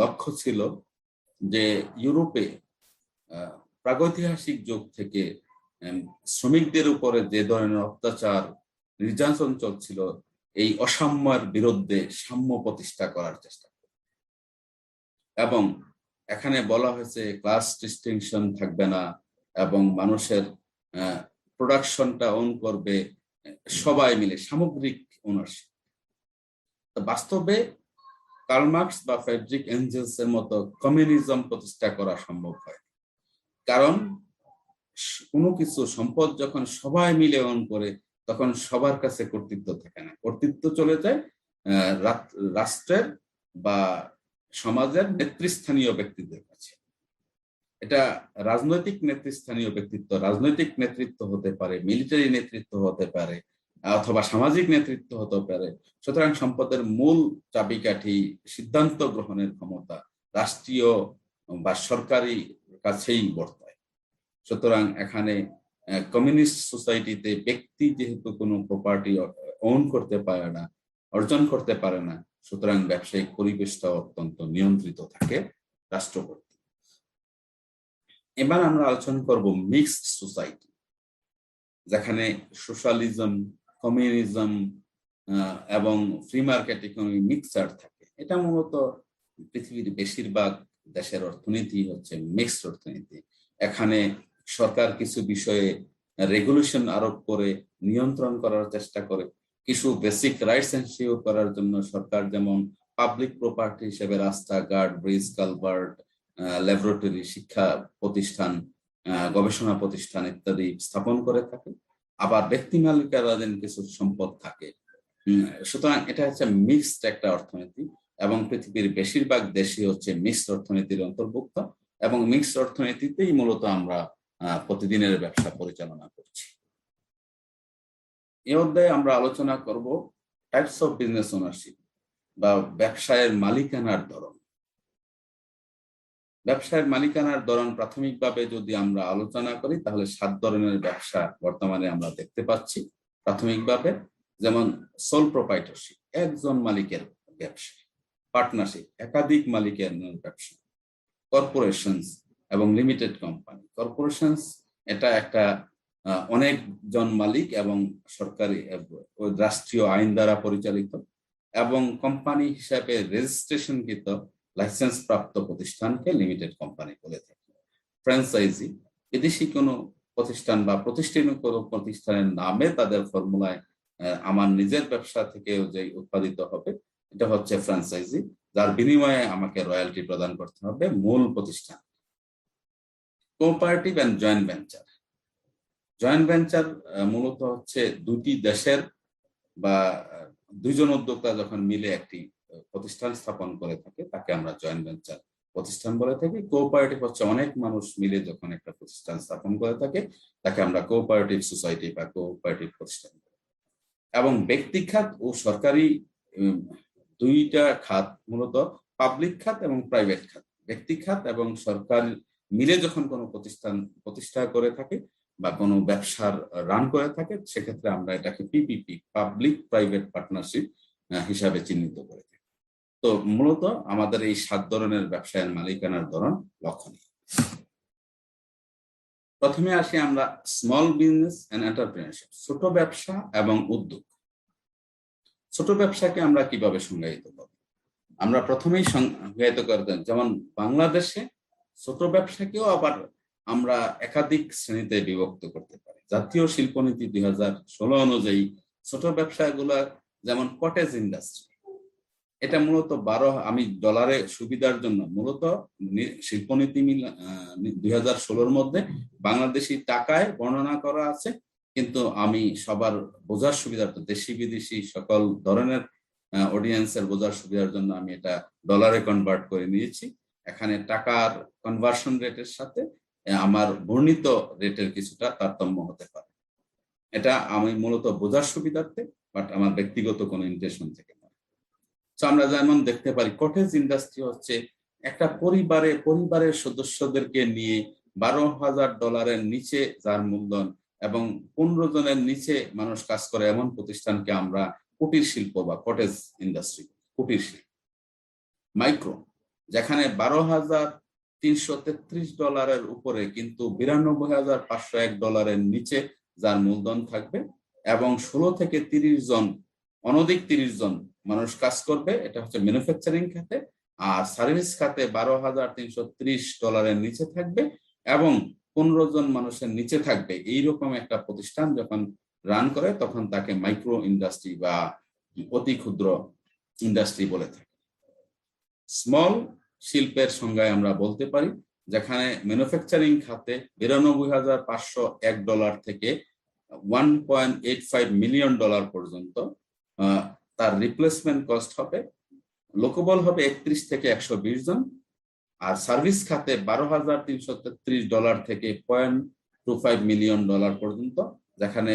লক্ষ্য ছিল যে ইউরোপে প্রাগৈতিহাসিক যুগ থেকে শ্রমিকদের উপরে যে ধরনের অত্যাচার নির্যাতন চলছিল এই অসাম্যের বিরুদ্ধে সাম্য প্রতিষ্ঠা করার চেষ্টা। এবং এখানে বলা হয়েছে ক্লাস ডিস্টিংশন থাকবে না এবং মানুষের প্রোডাকশনটা অন করবে, সবাই মিলে সামগ্রিক ওনারশিপ বাস্তবে কার্লমার্কস বা ফেডরিক এঞ্জেলস এর মতো কমিউনিজম প্রতিষ্ঠা করা সম্ভব হয়। কারণ কোনো কিছু সম্পদ যখন সবাই মিলে অন করে, তখন সবার কাছে কর্তৃত্ব থাকে না। কর্তৃত্ব চলে যায় রাষ্ট্রের বা সমাজের নেতৃস্থানীয় ব্যক্তিদের কাছে। এটা রাজনৈতিক নেতৃস্থানীয় ব্যক্তিত্ব, রাজনৈতিক নেতৃত্ব হতে পারে মিলিটারি নেতৃত্ব হতে পারে অথবা সামাজিক নেতৃত্ব হতে পারে। সুতরাং সম্পদের মূল চাবিকাঠি সিদ্ধান্ত গ্রহণের ক্ষমতা রাষ্ট্রীয় বা সরকারি কাছেই বর্তায়। সুতরাং এখানে কমিউনিস্ট সোসাইটিতে ব্যক্তি যেহেতু কোনো প্রপার্টি ওন করতে পারে না, অর্জন করতে পারে না, সুতরাং ব্যবসায়িক পরিবেশটা অত্যন্ত নিয়ন্ত্রিত থাকে রাষ্ট্র কর্তৃক এবার আমরা আলোচনা করব মিক্সড সোসাইটি যেখানে সোশ্যালিজম কমিউনিজম এবং ফ্রি মার্কেট ইকোনমি মিক্সার থাকে। এটা মূলত পৃথিবীর বেশিরভাগ দেশের অর্থনীতি হচ্ছে মিক্সড অর্থনীতি। এখানে সরকার কিছু বিষয়ে রেগুলেশন আরোপ করে, নিয়ন্ত্রণ করার চেষ্টা করে। কিছু বেসিক রাইটস এনশিওর করার জন্য সরকার যেমন পাবলিক প্রপার্টি হিসেবে রাস্তাঘাট ব্রিজ কালভার্ট ল্যাবরেটরি শিক্ষা প্রতিষ্ঠান গবেষণা প্রতিষ্ঠান ইত্যাদি স্থাপন করে থাকে। আবার ব্যক্তি মালিকানাধীন কিছু সম্পদ থাকে। সুতরাং এটা হচ্ছে মিক্সড একটা অর্থনীতি এবং পৃথিবীর বেশিরভাগ দেশই হচ্ছে মিক্সড অর্থনীতির অন্তর্ভুক্ত এবং মিক্সড অর্থনীতিতেই মূলত আমরা প্রতিদিনের ব্যবসা পরিচালনা করছি। এই অধ্যায়ে আমরা আলোচনা করব টাইপস অফ বিজনেস ওনারশিপ বা ব্যবসায়ের মালিকানার ধরন। ব্যবসায়ের মালিকানার ধরন প্রাথমিকভাবে যদি আমরা আলোচনা করি তাহলে সাত ধরনের ব্যবসা বর্তমানে আমরা দেখতে পাচ্ছি প্রাথমিকভাবে। যেমন সোল প্রোপাইটারশিপ একজন মালিকের ব্যবসা পার্টনারশিপ একাধিক মালিকের ব্যবসা কর্পোরেশনস এবং লিমিটেড কোম্পানি কর্পোরেশনস এটা একটা আহ, অনেকজন মালিক এবং সরকারি রাষ্ট্রীয় আইন দ্বারা পরিচালিত এবং কোম্পানি হিসাবে রেজিস্ট্রেশনকৃত লাইসেন্স প্রাপ্ত প্রতিষ্ঠানকে লিমিটেড কোম্পানি বলে থাকে। ফ্র্যাঞ্চাইজি বিদেশি কোনো প্রতিষ্ঠান বা প্রতিষ্ঠান কোনো প্রতিষ্ঠানের নামে তাদের ফর্মুলায় আমার নিজের ব্যবসা থেকে যে উৎপাদিত হবে, এটা হচ্ছে ফ্র্যাঞ্চাইজি যার বিনিময়ে আমাকে রয়্যালটি প্রদান করতে হবে মূল প্রতিষ্ঠান। Cooperative and joint venture joint venture মূলত হচ্ছে দুটি দেশের বা দুইজন উদ্যোক্তা যখন মিলে একটি প্রতিষ্ঠান স্থাপন করে থাকে, তাকে আমরা জয়েন্ট ভেঞ্চার প্রতিষ্ঠান বলে থাকি। কোঅপারেটিভ হচ্ছে অনেক মানুষ মিলে যখন একটা প্রতিষ্ঠান স্থাপন করে থাকে, তাকে আমরা কোঅপারেটিভ সোসাইটি বা কোঅপারেটিভ প্রতিষ্ঠান এবং ব্যক্তি খাত ও সরকারি দুইটা খাত মূলত পাবলিক খাত এবং প্রাইভেট খাত। ব্যক্তি খাত এবং সরকার মিলে যখন কোনো প্রতিষ্ঠান প্রতিষ্ঠা করে থাকে বা কোনো ব্যবসার রান করে থাকে, সেক্ষেত্রে আমরা এটাকে পিপিপি পাবলিক প্রাইভেট পার্টনারশিপ হিসাবে চিহ্নিত করে তো মূলত আমাদের এই সাত ধরনের ব্যবসায়ের মালিকানার ধরন লক্ষণীয়। প্রথমে আসি আমরা স্মল বিজনেস এন্ড এন্টারপ্রিনারশিপ ছোট ব্যবসা এবং উদ্যোগ। ছোট ব্যবসাকে আমরা কীভাবে সংজ্ঞায়িত করব? আমরা প্রথমেই সংজ্ঞায়িত করতেন যেমন বাংলাদেশে ছোট ব্যবসাকেও আবার আমরা একাধিক শ্রেণীতে বিভক্ত করতে পারি। জাতীয় শিল্পনীতি দুই হাজার ষোলো অনুযায়ী ছোট ব্যবসাগুলো যেমন কটেজ ইন্ডাস্ট্রি এটা মূলত বারো, আমি ডলারে সুবিধার জন্য মূলত শিল্পনীতি দুই হাজার ষোলোর মধ্যে বাংলাদেশি টাকায় বর্ণনা করা আছে, কিন্তু আমি সবার বোঝার সুবিধার্থে দেশি বিদেশি সকল ধরনের অডিয়েন্সের বোঝার সুবিধার জন্য আমি এটা ডলারে কনভার্ট করে নিয়েছি। এখানে টাকার কনভার্সন রেটের সাথে আমার বর্ণিত রেটের কিছুটা তারতম্য হতে পারে। এটা আমি মূলত বোঝার সুবিধার্থে বাট আমার ব্যক্তিগত কোনো ইন্টেনশন থেকে তো আমরা যেমন দেখতে পারি কটেজ ইন্ডাস্ট্রি হচ্ছে একটা পরিবারে, পরিবারের সদস্যদেরকে নিয়ে বারো হাজার ডলারের নিচে যার মূলধন এবং পনেরো জনের নিচে মানুষ কাজ করে এমন প্রতিষ্ঠানকে আমরা কুটির শিল্প বা কটেজ ইন্ডাস্ট্রি কুটির শিল্প। মাইক্রো যেখানে বারো হাজার তিনশো তেত্রিশ ডলারের উপরে কিন্তু বিরানব্বই হাজার পাঁচশো এক ডলারের নিচে যার মূলধন থাকবে এবং ষোলো থেকে তিরিশ জন, অনধিক তিরিশ জন মানুষ কাজ করবে, এটা হচ্ছে ম্যানুফ্যাকচারিং খাতে, আর সার্ভিস খাতে বারো হাজার তিনশো ত্রিশ ডলারের নিচে থাকবে এবং পনেরো জন মানুষের নিচে থাকবে। এইরকম একটা প্রতিষ্ঠান যখন রান করে, তখন তাকে মাইক্রো ইন্ডাস্ট্রি বা অতি ক্ষুদ্র ইন্ডাস্ট্রি বলে থাকে। স্মল শিল্পের সংজ্ঞায় আমরা বলতে পারি, যেখানে ম্যানুফ্যাকচারিং খাতে বিরানব্বই হাজার পাঁচশো এক ডলার থেকে one point eight five million dollar পর্যন্ত তার রিপ্লেসমেন্ট কস্ট হবে, লোকবল হবে একত্রিশ থেকে একশো বিশ জন, আর সার্ভিস খাতে বারো হাজার তিনশো তেত্রিশ ডলার থেকে point two five million dollar পর্যন্ত, যেখানে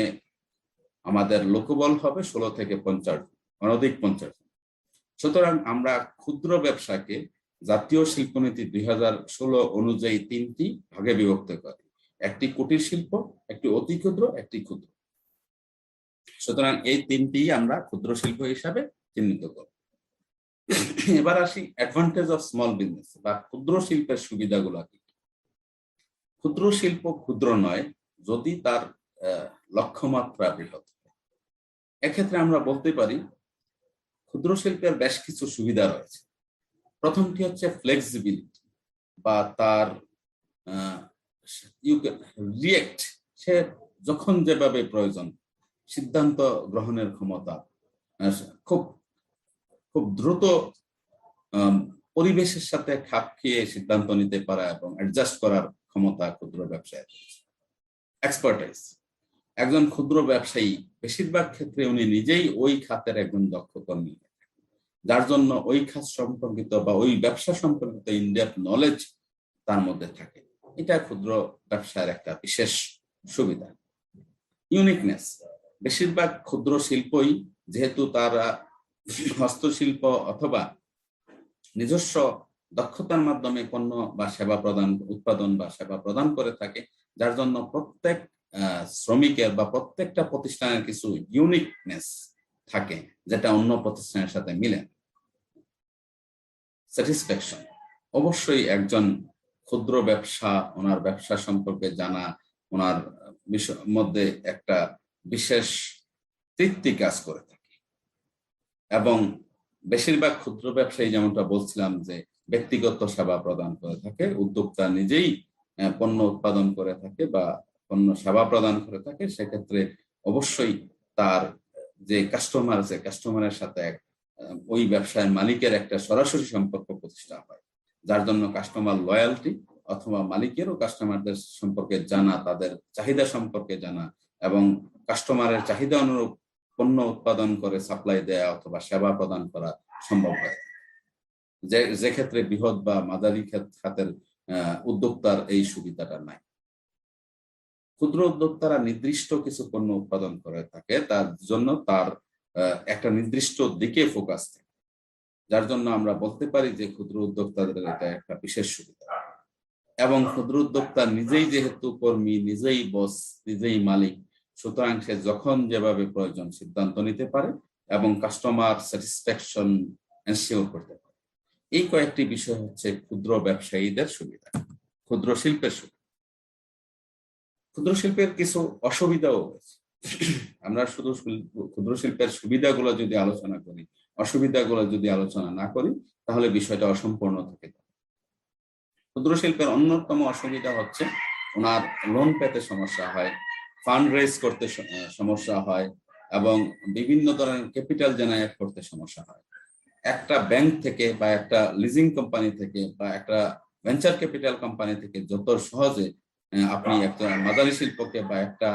আমাদের লোকবল হবে ষোলো থেকে পঞ্চাশ, অনধিক পঞ্চাশ সুতরাং আমরা ক্ষুদ্র ব্যবসাকে জাতীয় শিল্পনীতি দুই হাজার ষোলো অনুযায়ী তিনটি ভাগে বিভক্ত করি। একটি কুটির শিল্প, একটি অতি ক্ষুদ্র, একটি ক্ষুদ্র। সুতরাং এই তিনটি আমরা ক্ষুদ্র শিল্প হিসাবে চিহ্নিত করব। এবার আসি অ্যাডভান্টেজ অফ স্মল বিজনেস বা ক্ষুদ্র শিল্পের সুবিধাগুলো কি? ক্ষুদ্র শিল্প ক্ষুদ্র নয়, যদি তার লক্ষ্যমাত্রা বৃহৎ এক্ষেত্রে আমরা বলতে পারি, ক্ষুদ্র শিল্পের বেশ কিছু সুবিধা রয়েছে। প্রথমটি হচ্ছে ফ্লেক্সিবিলিটি বা তার রিয়েক্ট সে যখন যেভাবে প্রয়োজন সিদ্ধান্ত গ্রহণের ক্ষমতা খুব খুব দ্রুত পরিবেশের সাথে খাপ খেয়ে সিদ্ধান্ত নিতে পারা এবং অ্যাডজাস্ট করার ক্ষমতা ক্ষুদ্র ব্যবসায় এক্সপার্টাইজ একজন ক্ষুদ্র ব্যবসায়ী, বেশিরভাগ ক্ষেত্রে উনি নিজেই ওই খাতের একজন দক্ষ কর্মী। যার জন্য ওই খাত সম্পর্কিত বা ওই ব্যবসা সম্পর্কিত ইনডেপ নলেজ তার মধ্যে থাকে। এটা ক্ষুদ্র ব্যবসার একটা বিশেষ সুবিধা। ইউনিকনেস বেশিরভাগ ক্ষুদ্র শিল্পই যেহেতু তারা হস্তশিল্প অথবা নিজস্ব দক্ষতার মাধ্যমে পণ্য বা সেবা প্রদান, উৎপাদন বা সেবা প্রদান করে থাকে, যার জন্য প্রত্যেক শ্রমিকের বা প্রত্যেকটা প্রতিষ্ঠানের কিছু ইউনিকনেস থাকে, যেটা অন্য প্রতিষ্ঠানের সাথে মিলে। স্যাটিসফ্যাকশন অবশ্যই একজন ক্ষুদ্র ব্যবসা, ওনার ব্যবসা সম্পর্কে জানা, ওনার মধ্যে একটা বিশেষ তৃপ্তি কাজ করে থাকে। এবং বেশিরভাগ ক্ষুদ্র ব্যবসায়ী যেমনটা বলছিলাম যে ব্যক্তিগত সেবা প্রদান করে থাকে, উদ্যোক্তা নিজেই পণ্য উৎপাদন করে থাকে বা পণ্য সেবা প্রদান করে থাকে, সেক্ষেত্রে অবশ্যই তার, যে কাস্টমার আছে কাস্টমারের সাথে ওই ব্যবসায়ের মালিকের একটা সরাসরি সম্পর্ক প্রতিষ্ঠা হয়। যার জন্য কাস্টমার লয়ালটি অথবা মালিকেরও কাস্টমারদের সম্পর্কে জানা, তাদের চাহিদা সম্পর্কে জানা এবং কাস্টমারের চাহিদা অনুরূপ পণ্য উৎপাদন করে সাপ্লাই দেয়া অথবা সেবা প্রদান করা সম্ভব হয়। যে যে ক্ষেত্রে বৃহৎ বা মাদারি খাতের উদ্যোক্তার এই সুবিধাটা নাই। ক্ষুদ্র উদ্যোক্তারা নির্দিষ্ট কিছু পণ্য উৎপাদন করে থাকে, তার জন্য তার একটা নির্দিষ্ট দিকে ফোকাস থাকে। যার জন্য আমরা বলতে পারি যে ক্ষুদ্র উদ্যোক্তাদের এটা একটা বিশেষ সুবিধা। এবং ক্ষুদ্র উদ্যোক্তা নিজেই যেহেতু কর্মী, নিজেই বস নিজেই মালিক সুতরাং সে যখন যেভাবে প্রয়োজন সিদ্ধান্ত নিতে পারে এবং কাস্টমার স্যাটিসফ্যাকশন এনশিওর করতে পারে। এই কয়েকটি বিষয় হচ্ছে ক্ষুদ্র ব্যবসায়ীদের সুবিধা, ক্ষুদ্র শিল্পের সুবিধা। ক্ষুদ্র শিল্পের কিছু অসুবিধাও আমরা শুধু ক্ষুদ্র শিল্পের সুবিধাগুলো যদি আলোচনা করি, অসুবিধাগুলো যদি আলোচনা না করি, তাহলে বিষয়টা অসম্পূর্ণ থেকে যাবে। ক্ষুদ্র শিল্পের অন্যতম অসুবিধা হচ্ছে ওনার লোন পেতে সমস্যা হয় ফান্ড রেজ করতে সমস্যা হয় এবং বিভিন্ন ধরনের ক্যাপিটাল জেনারেট করতে সমস্যা হয়। একটা ব্যাংক থেকে বা একটা লিজিং কোম্পানি থেকে বা একটা ভেঞ্চার ক্যাপিটাল কোম্পানি থেকে যত সহজে আপনি একটা মাদারি শিল্পকে বা একটা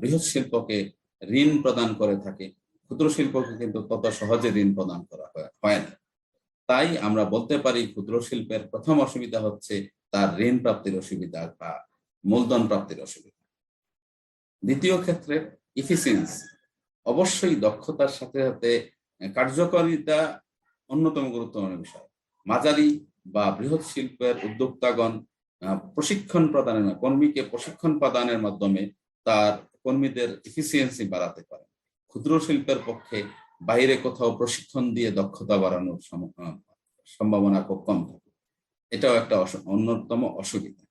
বৃহৎ শিল্পকে ঋণ প্রদান করে থাকে, ক্ষুদ্র শিল্পকে কিন্তু তত সহজে ঋণ প্রদান করা হয় না। তাই আমরা বলতে পারি ক্ষুদ্র শিল্পের প্রথম অসুবিধা হচ্ছে তার ঋণ প্রাপ্তির অসুবিধা বা মূলধন প্রাপ্তির অসুবিধা। দ্বিতীয় ক্ষেত্রে ইফিসিয়েন্সি অবশ্যই দক্ষতার সাথে সাথে কার্যকারিতা অন্যতম গুরুত্বপূর্ণ বিষয়। মাঝারি বা বৃহৎ শিল্পের উদ্যোক্তাগণ প্রশিক্ষণ প্রদানের কর্মীকে প্রশিক্ষণ প্রদানের মাধ্যমে তার কর্মীদের ইফিসিয়েন্সি বাড়াতে পারে ক্ষুদ্র শিল্পের পক্ষে বাইরে কোথাও প্রশিক্ষণ দিয়ে দক্ষতা বাড়ানোর সম্ভাবনা খুব কম থাকে। এটাও একটা অন্যতম অসুবিধা।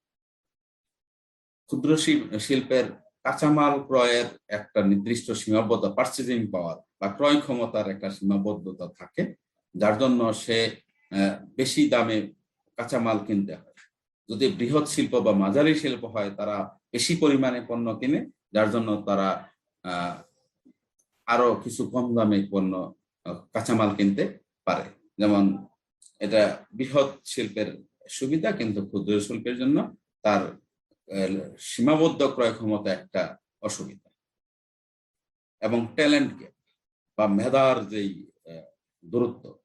ক্ষুদ্র শিল- শিল্পের কাঁচামাল ক্রয়ের একটা নির্দিষ্ট সীমাবদ্ধ পার্চেজিং পাওয়ার বা ক্রয় ক্ষমতার একটা সীমাবদ্ধতা থাকে, যার জন্য সে বেশি দামে কাঁচামাল কিনতে হয়। যদি বৃহৎ শিল্প বা মাঝারি শিল্প হয়, তারা বেশি পরিমাণে পণ্য কিনে, যার জন্য তারা আরও কিছু কম দামে পণ্য কাঁচামাল কিনতে পারে। যেমন, এটা বৃহৎ শিল্পের সুবিধা, কিন্তু ক্ষুদ্র শিল্পের জন্য তার সীমাবদ্ধ ক্রয় ক্ষমতা একটা অসুবিধা। এবং ট্যালেন্ট গ্যাপ বা মেধার যেই দূরত্ব,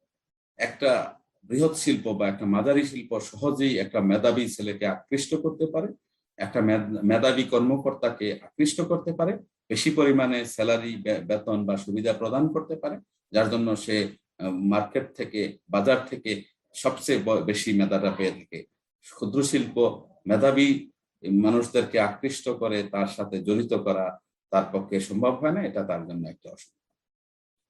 একটা বৃহৎ শিল্প বা একটা মাঝারি শিল্প সহজেই একটা মেধাবী ছেলেকে আকৃষ্ট করতে পারে, একটা মেধ- মেধাবী কর্মকর্তাকে আকৃষ্ট করতে পারে, বেশি পরিমাণে স্যালারি বেতন বা সুবিধা প্রদান করতে পারে, যার জন্য সে মার্কেট থেকে, বাজার থেকে সবচেয়ে বেশি মেধাটা পেয়ে থাকে। ক্ষুদ্র শিল্প, মেধাবী মানুষদেরকে আকৃষ্ট করে, তার সাথে জড়িত করা তার পক্ষে সম্ভব হয় না, এটা তার জন্য একটা অসুবিধা।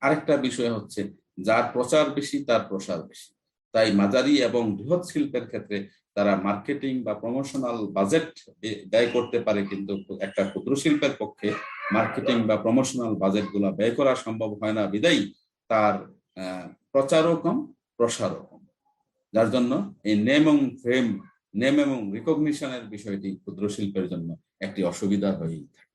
আরেকটা বিষয় হচ্ছে, যার প্রচার বেশি, তার প্রসার বেশি। তাই মাঝারি এবং বৃহৎ শিল্পের ক্ষেত্রে তারা মার্কেটিং বা প্রমোশনাল বাজেট ব্যয় করতে পারে, কিন্তু একটা ক্ষুদ্র শিল্পের পক্ষে মার্কেটিং বা প্রমোশনাল বাজেটগুলা ব্যয় করা সম্ভব হয় না, বিদায়ী তার প্রচারও কম, প্রসারও কম। যার জন্য এই নেম এবং ফ্রেম নেম এবং রিকগনিশনের বিষয়টি ক্ষুদ্র শিল্পের জন্য একটি অসুবিধা হয়েই থাকে।